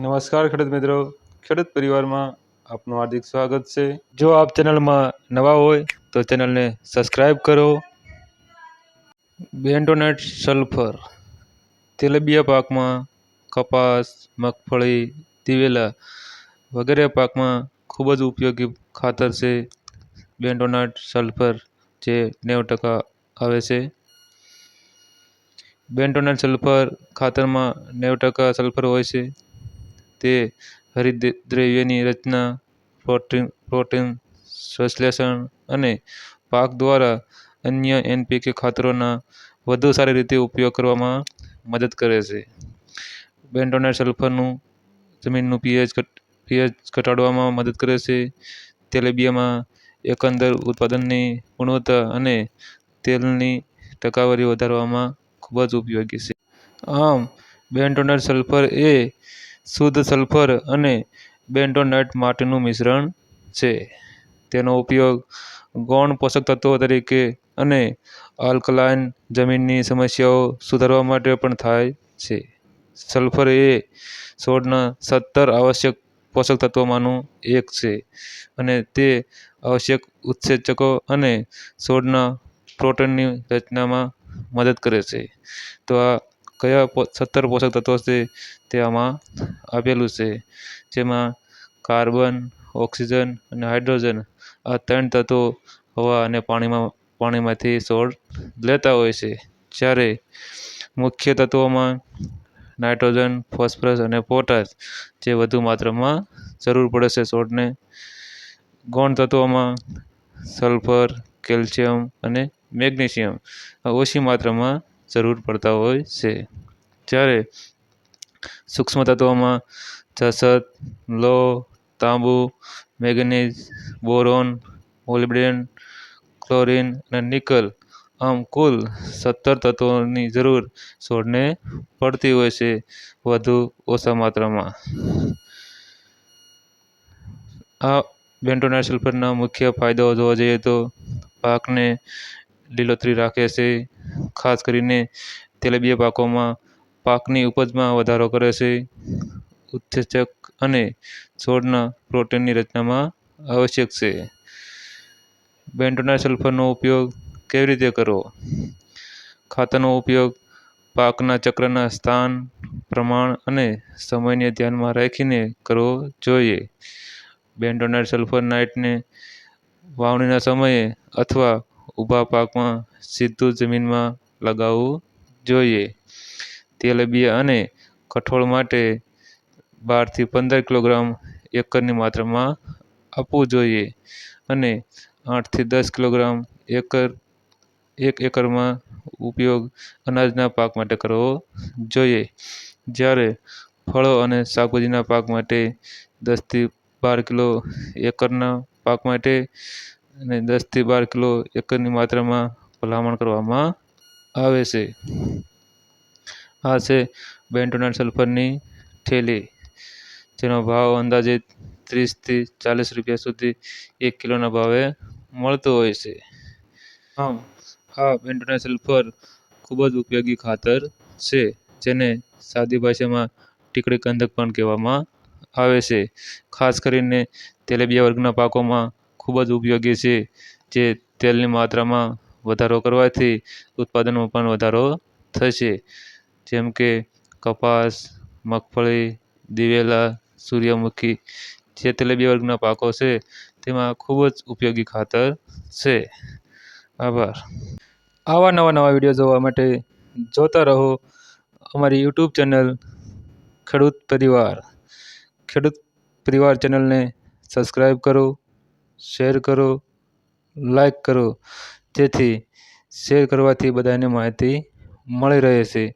નમસ્કાર ખેડૂત મિત્રો. ખેડૂત પરિવારમાં આપનું હાર્દિક સ્વાગત છે. જો આપ ચેનલમાં નવા હોય તો ચેનલને સબસ્ક્રાઈબ કરો. બેન્ટોનેટ સલ્ફર, તેલબિયા પાકમાં કપાસ, મગફળી, દિવેલા વગેરે પાકમાં ખૂબ જ ઉપયોગી ખાતર છે. બેન્ટોનાટ સલ્ફર જે નેવ ટકા આવે છે. બેન્ટોનેટ સલ્ફર ખાતરમાં નેવ ટકા સલ્ફર હોય છે. તે હરિતદ્રવ્યની રચના, પ્રોટીન પ્રોટીન સંશ્લેષણ અને પાક દ્વારા અન્ય એનપીકે ખાતરોના વધુ સારી રીતે ઉપયોગ કરવામાં મદદ કરે છે. બેન્ટોનાઇટ સલ્ફરનું જમીનનું પીએચ પીએચ ઘટાડવામાં મદદ કરે છે. તેલીબિયામાં એકંદર ઉત્પાદનની ગુણવત્તા અને તેલની ટકાવારી વધારવામાં ખૂબ જ ઉપયોગી છે. આમ, બેન્ટોનાઇટ સલ્ફર એ શુદ્ધ સલ્ફર અને બેન્ટોનાઇટ માટેનું મિશ્રણ છે. તેનો ઉપયોગ ગૌણ પોષક તત્વો તરીકે અને આલ્કલાઇન જમીનની સમસ્યાઓ સુધારવા માટે પણ થાય છે. સલ્ફર એ છોડના સત્તર આવશ્યક પોષક તત્વોમાંનું એક છે અને તે આવશ્યક ઉત્સેચકો અને છોડના પ્રોટીનની રચનામાં મદદ કરે છે. તો આ કયા સત્તર પોષક તત્વો છે તે આમાં આપેલું છે. જેમાં કાર્બન, ઓક્સિજન અને હાઇડ્રોજન આ ત્રણ તત્વો હવા અને પાણીમાં, પાણીમાંથી છોડ લેતા હોય છે. જ્યારે મુખ્ય તત્વોમાં નાઇટ્રોજન, ફોસ્ફરસ અને પોટાશ જે વધુ માત્રામાં જરૂર પડે છે છોડને, ગૌણ તત્વોમાં સલ્ફર, કેલ્શિયમ અને મેગ્નેશિયમ ઓછી માત્રામાં જરૂર પડતા હોય છે. જ્યારે સૂક્ષ્મ તત્વોમાં જસત લોહ તાંબુ, મેંગનીઝ, બોરોન મોલિબ્ડેનમ ક્લોરિન અને નિકલ આમ કુલ સત્તર તત્વોની જરૂર છોડને પડતી હોય છે વધુ ઓછા માત્રામાં. આ બેન્ટોનાઇટ સલ્ફરના મુખ્ય ફાયદાઓ જોવા જઈએ તો પાકને લીલોતરી રાખે છે ખાસ કરીને તેલીબિયા પાકોમાં પાકની ઉપજમાં વધારો કરે છે. ઉત્સેચક અને છોડના પ્રોટીનની રચનામાં આવશ્યક છે. બેન્ટોના સલ્ફરનો ઉપયોગ કેવી રીતે કરવો? ખાતરનો ઉપયોગ પાકના ચક્રના સ્થાન, પ્રમાણ અને સમયને ધ્યાનમાં રાખીને કરવો જોઈએ. બેન્ટોનાઇટ સલ્ફર નાઇટને વાવણીના સમયે અથવા ઊભા પાકમાં સીધું જમીનમાં લગાવવું જોઈએ. તેલીબિયા અને કઠોળ માટે બારથી પંદર કિલોગ્રામ એકરની માત્રામાં આપવું જોઈએ અને આઠથી દસ કિલોગ્રામ એકર, એક એકરમાં ઉપયોગ અનાજના પાક માટે કરવો જોઈએ. જ્યારે ફળો અને શાકભાજીના પાક માટે દસથી બાર કિલો એકરના પાક માટે અને દસથી બાર કિલો એકરની માત્રામાં ભલામણ કરવામાં આવે છે. આ છે બેન્ટોનાઇટ સલ્ફરની થેલી, જેનો ભાવ અંદાજિત ત્રીસથી ચાલીસ રૂપિયા સુધી એક કિલોના ભાવે મળતો હોય છે. આમ, આ બેન્ટોનાઇટ સલ્ફર ખૂબ જ ઉપયોગી ખાતર છે, જેને સાદી ભાષામાં ટીકડી કંદક પણ કહેવામાં આવે છે. ખાસ કરીને તેલીબિયા વર્ગના પાકોમાં ખૂબ જ ઉપયોગી છે જે તેલની માત્રામાં વધારો કરવાથી ઉત્પાદનમાં પણ વધારો થશે. જેમ કે કપાસ, મગફળી, દિવેલા, સૂર્યમુખી જે તેલેબી વર્ગના પાકો છે તેમાં ખૂબ જ ઉપયોગી ખાતર છે. આભાર. આવા નવા નવા વીડિયો જોવા માટે જોતા રહો અમારી યુટ્યુબ ચેનલ ખેડૂત પરિવાર. ખેડૂત પરિવાર ચેનલને સબસ્ક્રાઈબ કરો. શેર કરો લાઇક કરો. જેથી શેર કરવાથી બધાને માહિતી મળી રહે છે.